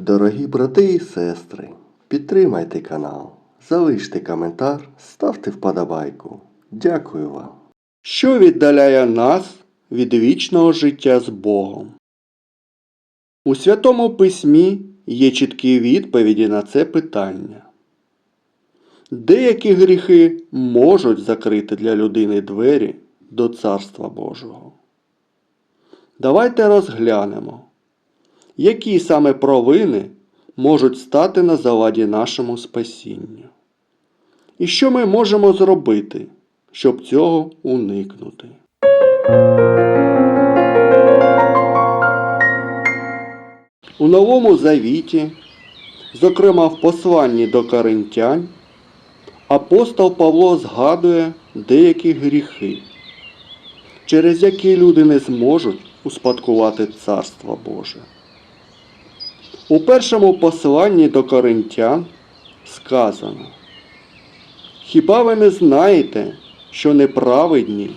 Дорогі брати і сестри, підтримайте канал, залиште коментар, ставте вподобайку. Дякую вам. Що віддаляє нас від вічного життя з Богом? У Святому Письмі є чіткі відповіді на це питання. Деякі гріхи можуть закрити для людини двері до Царства Божого. Давайте розглянемо, які саме провини можуть стати на заваді нашому спасінню. І що ми можемо зробити, щоб цього уникнути. У Новому Завіті, зокрема в посланні до Коринтян, апостол Павло згадує деякі гріхи, через які люди не зможуть успадкувати Царство Боже. У першому посланні до Коринтян сказано Хіба ви не знаєте, що неправедні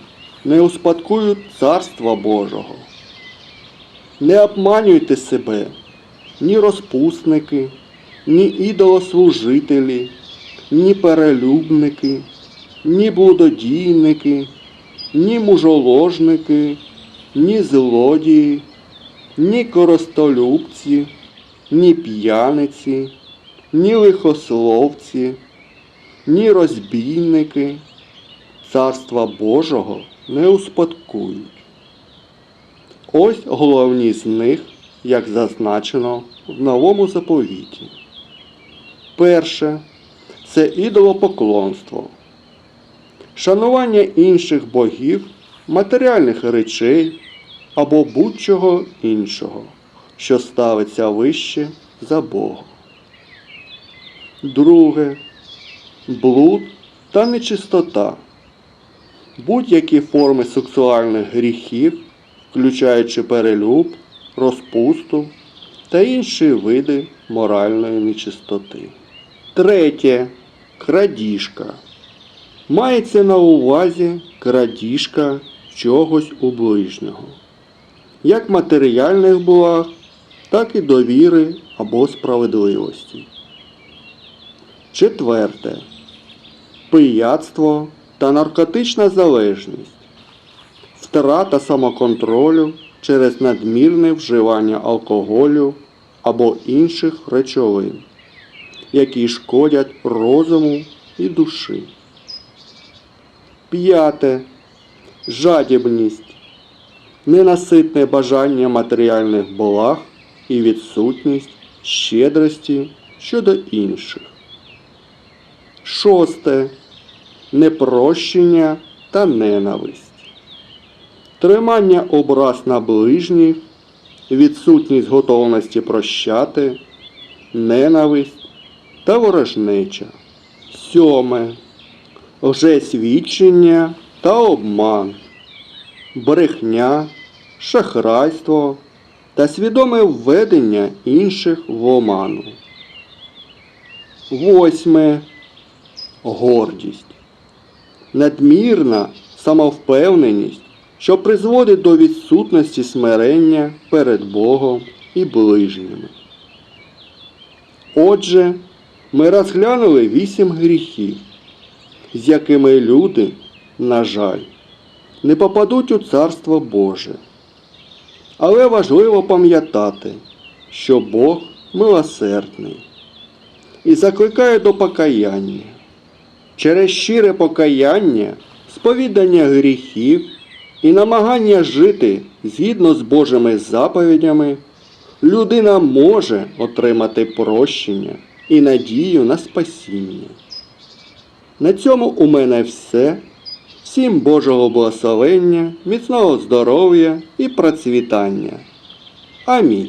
не успадкують Царства Божого? Не обманюйте себе, ні розпусники, ні ідолослужителі, ні перелюбники, ні блудодійники, ні мужоложники, ні злодії, ні коростолюбці, ні п'яниці, ні лихословці, ні розбійники Царства Божого не успадкують. Ось головні з них, як зазначено в новому заповіті. Перше це ідолопоклонство, шанування інших богів, матеріальних речей або будь-чого іншого, що ставиться вище за Бога. Друге блуд та нечистота, будь-які форми сексуальних гріхів, включаючи перелюб, розпусту та інші види моральної нечистоти. Третє крадіжка. Мається на увазі крадіжка чогось у ближнього, як матеріальних благ, так і довіри або справедливості. Четверте. Пияцтво та наркотична залежність. Втрата самоконтролю через надмірне вживання алкоголю або інших речовин, які шкодять розуму і душі. П'яте. Жадібність. Ненаситне бажання матеріальних благ і відсутність щедрості щодо інших. Шосте. Непрощення та ненависть. Тримання образ на ближніх, відсутність готовності прощати, ненависть та ворожнеча. Сьоме. Лжесвідчення та обман, брехня, шахрайство та свідоме введення інших в оману. Восьме. Гордість. Надмірна самовпевненість, що призводить до відсутності смирення перед Богом і ближніми. Отже, ми розглянули вісім гріхів, з якими люди, на жаль, не попадуть у Царство Боже. Але важливо пам'ятати, що Бог милосердний і закликає до покаяння. Через щире покаяння, сповідання гріхів і намагання жити згідно з Божими заповідями, людина може отримати прощення і надію на спасіння. На цьому у мене все. Всім Божого благословення, міцного здоров'я і процвітання. Амінь.